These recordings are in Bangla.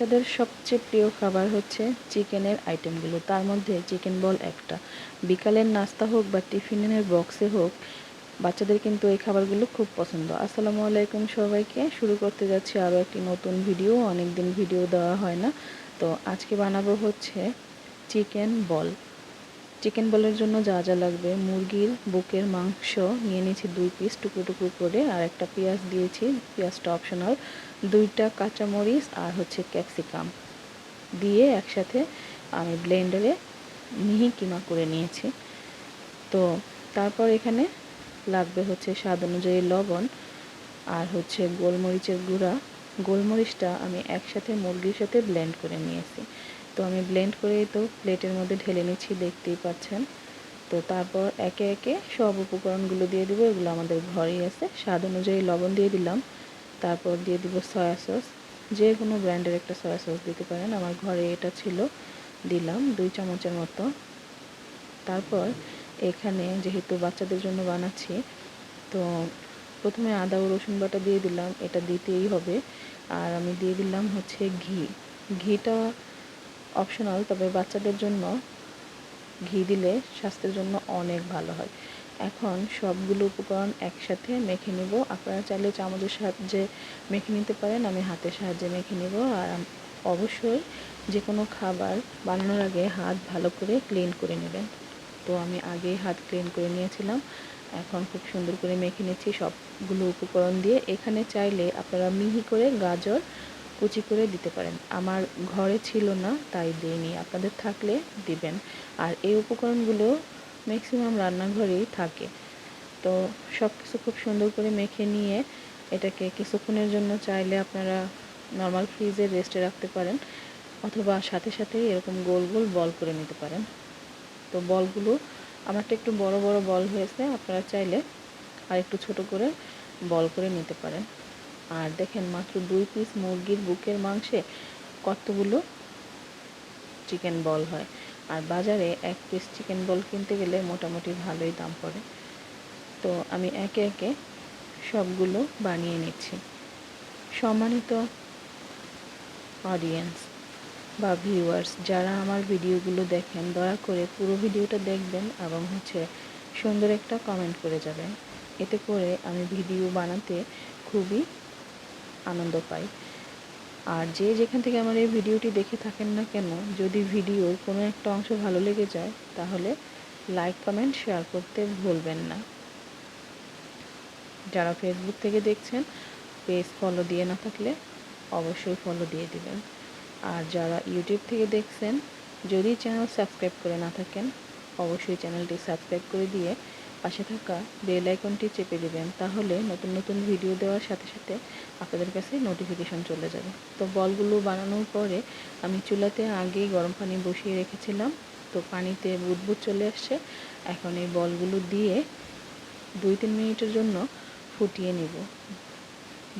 বাচ্চাদের সবচেয়ে প্রিয় খাবার হচ্ছে চিকেনের আইটেমগুলো। তার মধ্যে চিকেন বল একটা। বিকালের নাস্তা হোক বা টিফিনের বক্সে হোক, বাচ্চাদের কিন্তু এই খাবারগুলো খুব পছন্দ। আসসালামু আলাইকুম সবাইকে। শুরু করতে যাচ্ছি আরও একটি নতুন ভিডিও। অনেক দিন ভিডিও দেওয়া হয় না। তো আজকে বানাবো হচ্ছে চিকেন বল। চিকেন বলের জন্য যা যা লাগবে, মুরগির বুকের মাংস নিয়ে নিয়েছি দুই পিস টুকরো টুকরো করে, আর একটা পেঁয়াজ দিয়েছি, পেঁয়াজটা অপশনাল দুইটা কাঁচামরিচ আর হচ্ছে ক্যাপসিকাম দিয়ে একসাথে আমি ব্লেন্ডারে মিহি কিমা করে নিয়েছি। তো তারপর এখানে লাগবে হচ্ছে স্বাদ অনুযায়ী লবণ আর হচ্ছে গোলমরিচের গুঁড়া। গোলমরিচটা আমি একসাথে মুরগির সাথে ব্লেন্ড করে নিয়েছি। তো আমি ব্লেন্ড করেই তো প্লেটের মধ্যে ঢেলে নিচ্ছি, দেখতেই পাচ্ছেন। তো তারপর একে একে সব উপকরণগুলো দিয়ে দিব, এগুলো আমাদের ঘরেই আছে। স্বাদ অনুযায়ী লবণ দিয়ে দিলাম। তারপর দিয়ে দিব সয়া সস যে কোনো ব্র্যান্ডের একটা সয়া সস দিতে পারেন। আমার ঘরে এটা ছিল, দিলাম দুই চামচের মতো। তারপর এখানে যেহেতু বাচ্চাদের জন্য বানাচ্ছি, তো প্রথমে আদা ও রসুন বাটা দিয়ে দিলাম। এটা দিতেই হবে। আর আমি দিয়ে দিলাম হচ্ছে ঘি। ঘিটা অপশনাল তবে বাচ্চাদের জন্য ঘি দিলে স্বাস্থ্যের জন্য অনেক ভালো হয়। এখন সবগুলো উপকরণ একসাথে মেখে নিব। আপনারা চাইলে চামচের সাহায্যে মেখে নিতে পারেন, আমি হাতের সাহায্যে মেখে নিব। আর অবশ্যই যে কোনো খাবার বানানোর আগে হাত ভালো করে ক্লিন করে নেবেন। তো আমি আগেই হাত ক্লিন করে নিয়েছিলাম। এখন খুব সুন্দর করে মেখে নিচ্ছি সবগুলো উপকরণ দিয়ে। এখানে চাইলে আপনারা মিহি করে গাজর কুচি করে দিতে পারেন। আমার ঘরে ছিল না, তাই দিইনি। আপনাদের থাকলে দিবেন। আর এই উপকরণগুলো ম্যাক্সিমাম রান্নাঘরেই থাকে। তো সব কিছু খুব সুন্দর করে মেখে নিয়ে এটাকে কিছুক্ষণের জন্য চাইলে আপনারা নর্মাল ফ্রিজে রেস্টে রাখতে পারেন, অথবা সাথে সাথেই এরকম গোল গোল বল করে নিতে পারেন। তো বলগুলো আমারটা একটু বড় বড় বল হয়েছে, আপনারা চাইলে আর একটু ছোট করে বল করে নিতে পারেন। আর দেখেন মাত্র দুই পিস মুরগির বুকের মাংসে কতগুলো চিকেন বল হয়। আর বাজারে এক পিস চিকেন বল কিনতে গেলে মোটামুটি ভালোই দাম পড়ে। তো আমি একে একে সবগুলো বানিয়ে নিচ্ছি। সম্মানিত অডিয়েন্স বা ভিউয়ার্স যারা আমার ভিডিওগুলো দেখেন, দয়া করে পুরো ভিডিওটা দেখবেন এবং হচ্ছে সুন্দর একটা কমেন্ট করে যাবেন। এতে করে আমি ভিডিও বানাতে খুবই আনন্দ পাই। আর যে যেখান থেকে আমার এই ভিডিওটি দেখে থাকেন না কেন, যদি ভিডিওর কোনো একটা অংশ ভালো লেগে যায়, তাহলে লাইক কমেন্ট শেয়ার করতে ভুলবেন না। যারা ফেসবুক থেকে দেখছেন পেজ ফলো দিয়ে না থাকলে অবশ্যই ফলো দিয়ে দিবেন। আর যারা ইউটিউব থেকে দেখছেন, যদি চ্যানেল সাবস্ক্রাইব করে না থাকেন, অবশ্যই চ্যানেলটি সাবস্ক্রাইব করে দিয়ে পাশে থাকা বেল আইকনটি চেপে দেবেন, তাহলে নতুন নতুন ভিডিও দেওয়ার সাথে সাথে আপনাদের কাছে নোটিফিকেশন চলে যাবে। তো বলগুলো বানানোর পরে আমি চুলাতে আগেই গরম পানি বসিয়ে রেখেছিলাম, তো পানিতে বুদবুদ চলে আসছে। এখন এই বলগুলো দিয়ে দুই তিন মিনিটের জন্য ফুটিয়ে নিব।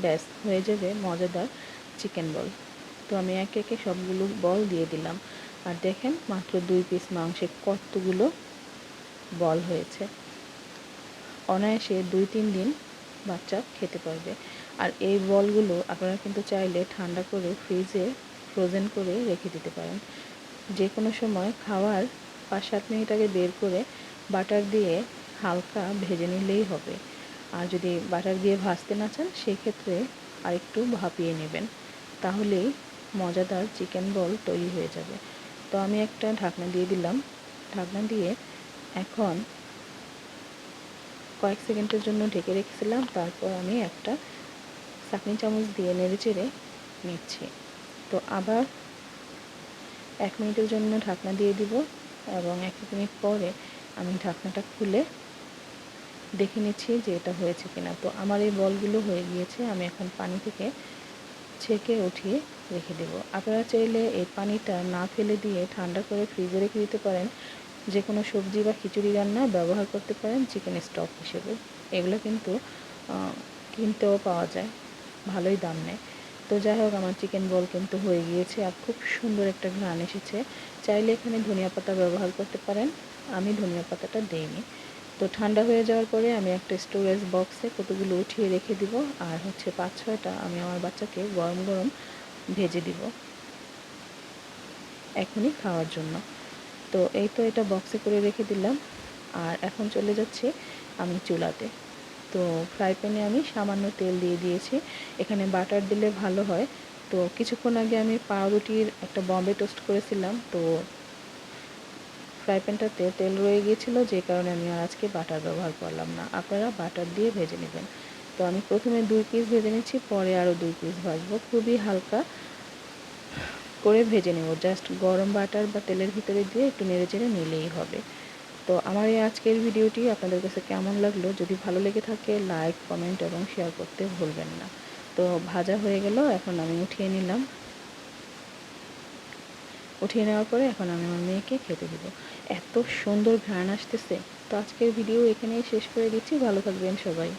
ব্যাস, হয়ে যাবে মজাদার চিকেন বল। তো আমি একে একে সবগুলো বল দিয়ে দিলাম। আর দেখেন, মাত্র দুই পিস মাংসে কতগুলো বল হয়েছে। অনায়াসে দুই তিন দিন বাচ্চা খেতে পারবে। আর এই বলগুলো আপনারা কিন্তু চাইলে ঠান্ডা করে ফ্রিজে ফ্রোজেন করে রেখে দিতে পারেন। যে কোনো সময় খাওয়ার পাঁচ সাত মিনিট আগে বের করে বাটার দিয়ে হালকা ভেজে নিলেই হবে। আর যদি বাটার দিয়ে ভাজতে না চান, সেক্ষেত্রে আরেকটু ভাপিয়ে নেবেন। তাহলেই মজাদার চিকেন বল তৈরি হয়ে যাবে। তো আমি একটা ঢাকনা দিয়ে দিলাম। ঢাকনা দিয়ে এখন কয়েক সেকেন্ডের জন্য ঢেকে রেখেছিলাম, তারপর আমি একটা চাকনি চামচ দিয়ে নেড়ে চেড়ে নিচ্ছি। তো আবার এক মিনিটের জন্য ঢাকনা দিয়ে দিব এবং এক মিনিট পরে আমি ঢাকনাটা খুলে দেখে নিচ্ছি যে এটা হয়েছে কিনা। তো আমার এই বলগুলো হয়ে গিয়েছে, আমি এখন পানি থেকে ছেঁকে উঠিয়ে রেখে দেব। আপনারা চাইলে এই পানিটা না ফেলে দিয়ে ঠান্ডা করে ফ্রিজে রেখে দিতে পারেন। যে কোনো সবজি বা খিচুড়ি রান্না ব্যবহার করতে পারেন চিকেন স্টক হিসেবে। এগুলো কিন্তু কিনতেও পাওয়া যায়, ভালোই দাম নেয়। তো যাই হোক, আমার চিকেন বল কিন্তু হয়ে গিয়েছে আর খুব সুন্দর একটা ঘ্রাণ এসেছে। চাইলে এখানে ধনিয়া পাতা ব্যবহার করতে পারেন, আমি ধনিয়া পাতাটা দিইনি। তো ঠান্ডা হয়ে যাওয়ার পরে আমি একটা স্টোরেজ বক্সে কতগুলো উঠিয়ে রেখে দিব আর হচ্ছে পাঁচ ছয়টা আমি আমার বাচ্চাকে গরম গরম ভেজে দিব। এখনই খাওয়ার জন্য। তো এই তো এটা বক্সে করে রেখে দিলাম। আর এখন চলে যাচ্ছে আমি চুলাতে। তো ফ্রাই প্যানে আমি সামান্য তেল দিয়ে দিয়েছি। এখানে বাটার দিলে ভালো হয়। তো কিছুক্ষণ আগে আমি পাউরুটির একটা বম্বে টোস্ট করেছিলাম। তো ফ্রাই প্যানটাতে তেল রয়ে গিয়েছিল, যে কারণে আমি আর আজকে বাটার ব্যবহার করলাম না। আপনারা বাটার দিয়ে ভেজে নেবেন। তো আমি প্রথমে দুই পিস ভেজে নিচ্ছি, পরে আরও দুই পিস ভাজবো। খুবই হালকা করে ভেজে নেব। জাস্ট গরম বাটার বা তেলের ভিতরে দিয়ে একটু নেড়ে চেড়ে নিলেই হবে। তো আমার এই আজকের ভিডিওটি আপনাদের কাছে কেমন লাগল? যদি ভালো লেগে থাকে লাইক কমেন্ট এবং শেয়ার করতে ভুলবেন না। তো ভাজা হয়ে গেল, এখন আমি উঠিয়ে নিলাম। উঠিয়ে নেওয়ার পরে এখন আমি আমার মেয়েকে খেতে দেব। এত সুন্দর ঘ্রাণ আসতেছে। তো আজকের ভিডিও এখানেই শেষ করে দিচ্ছি। ভালো থাকবেন সবাই।